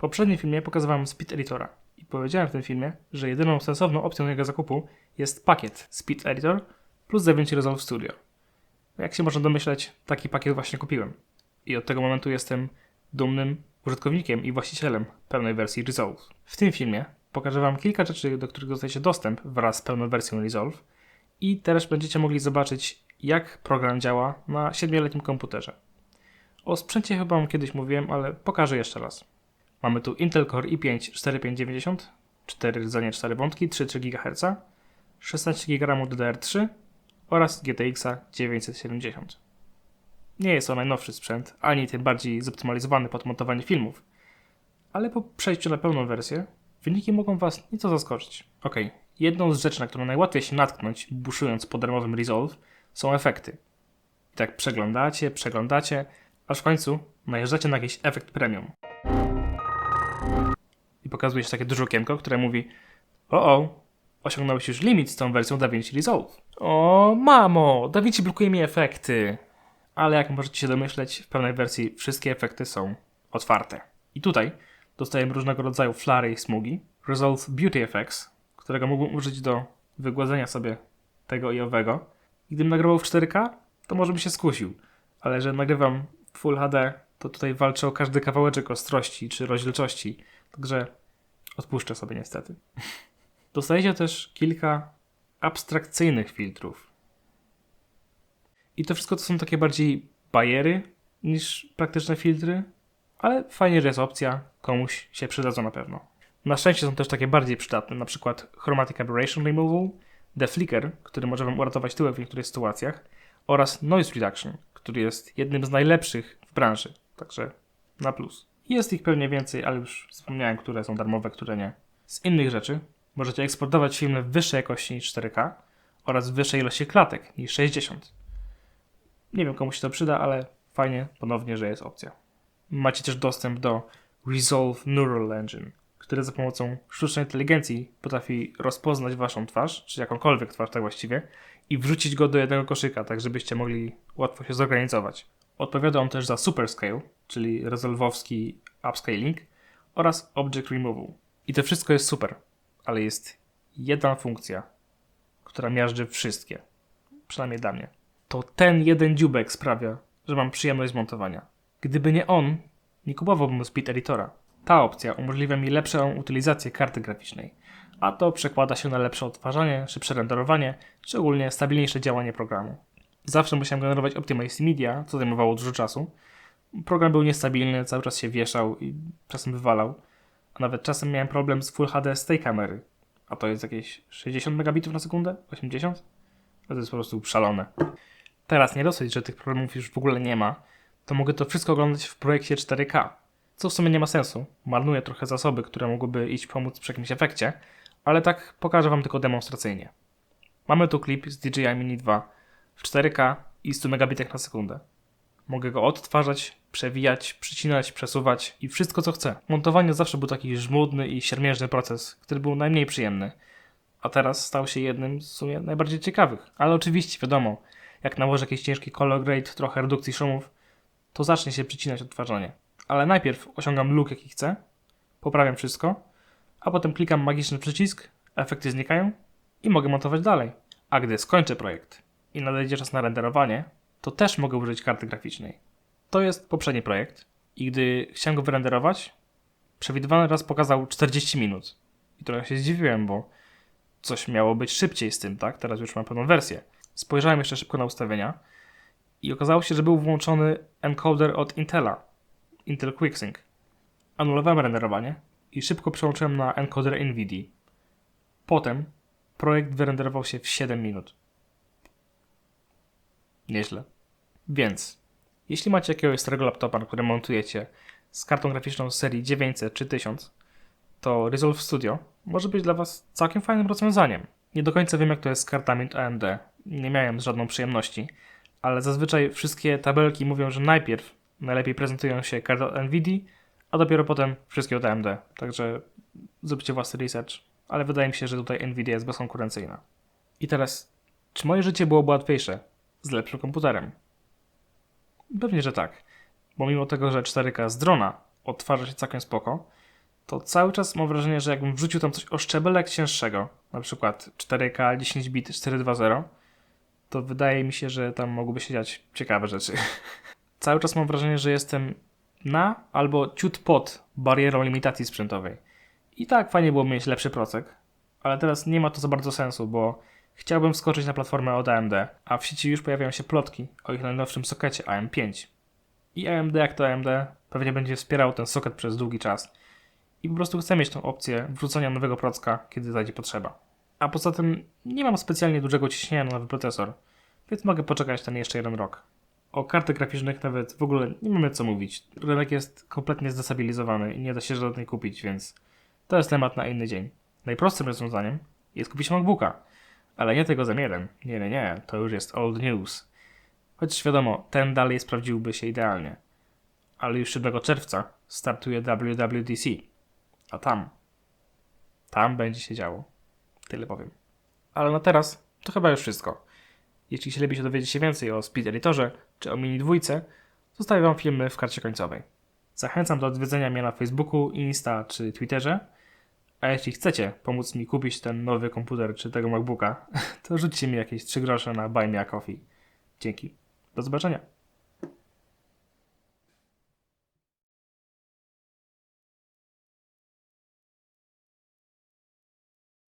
poprzednim filmie pokazywałem Speed Editora i powiedziałem w tym filmie, że jedyną sensowną opcją jego zakupu jest pakiet Speed Editor plus DaVinci Resolve Studio. Jak się można domyśleć, taki pakiet właśnie kupiłem. I od tego momentu jestem dumnym użytkownikiem i właścicielem pełnej wersji Resolve. W tym filmie pokażę Wam kilka rzeczy, do których dostajecie dostęp wraz z pełną wersją Resolve i też będziecie mogli zobaczyć, jak program działa na 7-letnim komputerze. O sprzęcie chyba Wam kiedyś mówiłem, ale pokażę jeszcze raz. Mamy tu Intel Core i5 4590, 4 rdzenie 4 wątki, 3,3 GHz, 16 GB RAMu DDR3 oraz GTX 970. Nie jest to najnowszy sprzęt, ani tym bardziej zoptymalizowany pod montowanie filmów, ale po przejściu na pełną wersję wyniki mogą Was nieco zaskoczyć. Ok, jedną z rzeczy, na którą najłatwiej się natknąć, buszując po darmowym Resolve, są efekty. I tak przeglądacie, przeglądacie, aż w końcu najeżdżacie na jakiś efekt premium. Pokazuje się takie duże okienko, które mówi o o, osiągnąłeś już limit z tą wersją DaVinci Resolve. O mamo, DaVinci blokuje mi efekty. Ale jak możecie się domyśleć, w pełnej wersji wszystkie efekty są otwarte. I tutaj dostajemy różnego rodzaju flary i smugi. Resolve Beauty Effects, którego mógłbym użyć do wygładzenia sobie tego i owego. I gdybym nagrywał w 4K, to może by się skusił. Ale że nagrywam Full HD, to tutaj walczę o każdy kawałeczek ostrości czy rozdzielczości. Także odpuszczę sobie niestety. Dostajecie też kilka abstrakcyjnych filtrów. I to wszystko to są takie bardziej bariery niż praktyczne filtry, ale fajnie, że jest opcja, komuś się przydadzą na pewno. Na szczęście są też takie bardziej przydatne, na przykład Chromatic Aberration Removal, Deflicker, który może Wam uratować tyłek w niektórych sytuacjach, oraz Noise Reduction, który jest jednym z najlepszych w branży, także na plus. Jest ich pewnie więcej, ale już wspomniałem, które są darmowe, które nie. Z innych rzeczy możecie eksportować filmy wyższej jakości niż 4K oraz wyższej ilości klatek niż 60. Nie wiem komu się to przyda, ale fajnie ponownie, że jest opcja. Macie też dostęp do Resolve Neural Engine, które za pomocą sztucznej inteligencji potrafi rozpoznać waszą twarz, czy jakąkolwiek twarz tak właściwie, i wrzucić go do jednego koszyka, tak żebyście mogli łatwo się zorganizować. Odpowiada on też za Superscale, czyli rezolwowski upscaling oraz Object Removal. I to wszystko jest super, ale jest jedna funkcja, która miażdży wszystkie. Przynajmniej dla mnie. To ten jeden dziubek sprawia, że mam przyjemność z montowania. Gdyby nie on, nie kupowałbym Speed Editora. Ta opcja umożliwia mi lepszą utylizację karty graficznej, a to przekłada się na lepsze odtwarzanie, szybsze renderowanie, czy ogólnie stabilniejsze działanie programu. Zawsze musiałem generować Optimize Media, co zajmowało dużo czasu. Program był niestabilny, cały czas się wieszał i czasem wywalał. A nawet czasem miałem problem z Full HD z tej kamery. A to jest jakieś 60 megabitów na sekundę? 80? To jest po prostu szalone. Teraz nie dosyć, że tych problemów już w ogóle nie ma, to mogę to wszystko oglądać w projekcie 4K. Co w sumie nie ma sensu. Marnuję trochę zasoby, które mogłyby iść pomóc przy jakimś efekcie, ale tak pokażę Wam tylko demonstracyjnie. Mamy tu klip z DJI Mini 2 w 4K i 100 megabitach na sekundę. Mogę go odtwarzać, przewijać, przycinać, przesuwać i wszystko co chcę. Montowanie zawsze był taki żmudny i siermiężny proces, który był najmniej przyjemny. A teraz stał się jednym z sumie najbardziej ciekawych. Ale oczywiście, wiadomo, jak nałożę jakiś ciężki color grade, trochę redukcji szumów, to zacznie się przycinać odtwarzanie. Ale najpierw osiągam look jaki chcę, poprawiam wszystko, a potem klikam magiczny przycisk, efekty znikają i mogę montować dalej. A gdy skończę projekt i nadejdzie czas na renderowanie, to też mogę użyć karty graficznej. To jest poprzedni projekt i gdy chciałem go wyrenderować, przewidywany raz pokazał 40 minut. I trochę się zdziwiłem, bo coś miało być szybciej z tym, tak? Teraz już mam pełną wersję. Spojrzałem jeszcze szybko na ustawienia i okazało się, że był włączony encoder od Intela, Intel QuickSync. Anulowałem renderowanie i szybko przełączyłem na encoder NVIDIA. Potem projekt wyrenderował się w 7 minut. Nieźle. Więc, jeśli macie jakiegoś starego laptopa, na którym montujecie z kartą graficzną z serii 900 czy 1000, to Resolve Studio może być dla Was całkiem fajnym rozwiązaniem. Nie do końca wiem, jak to jest z kartami AMD. Nie miałem żadną przyjemności, ale zazwyczaj wszystkie tabelki mówią, że najpierw najlepiej prezentują się karty od NVIDIA, a dopiero potem wszystkie od AMD. Także zróbcie własny research, ale wydaje mi się, że tutaj NVIDIA jest bezkonkurencyjna. I teraz, czy moje życie byłoby łatwiejsze z lepszym komputerem? Pewnie, że tak. Bo mimo tego, że 4K z drona odtwarza się całkiem spoko, to cały czas mam wrażenie, że jakbym wrzucił tam coś o szczebelek cięższego, na przykład 4K 10 bit 420, to wydaje mi się, że tam mogłyby się dziać ciekawe rzeczy. cały czas mam wrażenie, że jestem na albo ciut pod barierą limitacji sprzętowej. I tak fajnie było mieć lepszy procek, ale teraz nie ma to za bardzo sensu, bo chciałbym wskoczyć na platformę od AMD, a w sieci już pojawiają się plotki o ich najnowszym sokecie AM5. I AMD jak to AMD pewnie będzie wspierał ten soket przez długi czas. I po prostu chcę mieć tą opcję wrzucenia nowego procka, kiedy zajdzie potrzeba. A poza tym nie mam specjalnie dużego ciśnienia na nowy procesor, więc mogę poczekać ten jeszcze jeden rok. O kartach graficznych nawet w ogóle nie mamy co mówić. Rynek jest kompletnie zdestabilizowany i nie da się żadnej kupić, więc to jest temat na inny dzień. Najprostszym rozwiązaniem jest kupić MacBooka, ale nie tego za jeden. Nie, nie, nie, to już jest old news. Chociaż wiadomo, ten dalej sprawdziłby się idealnie. Ale już 7 czerwca startuje WWDC. A tam, tam będzie się działo. Tyle powiem. Ale na teraz to chyba już wszystko. Jeśli chcielibyście dowiedzieć się więcej o Speed Editorze czy o Mini dwójce, zostawię wam filmy w karcie końcowej. Zachęcam do odwiedzenia mnie na Facebooku, Insta czy Twitterze. A jeśli chcecie pomóc mi kupić ten nowy komputer czy tego MacBooka, to rzućcie mi jakieś 3 grosze na Buy Me a Coffee. Dzięki. Do zobaczenia.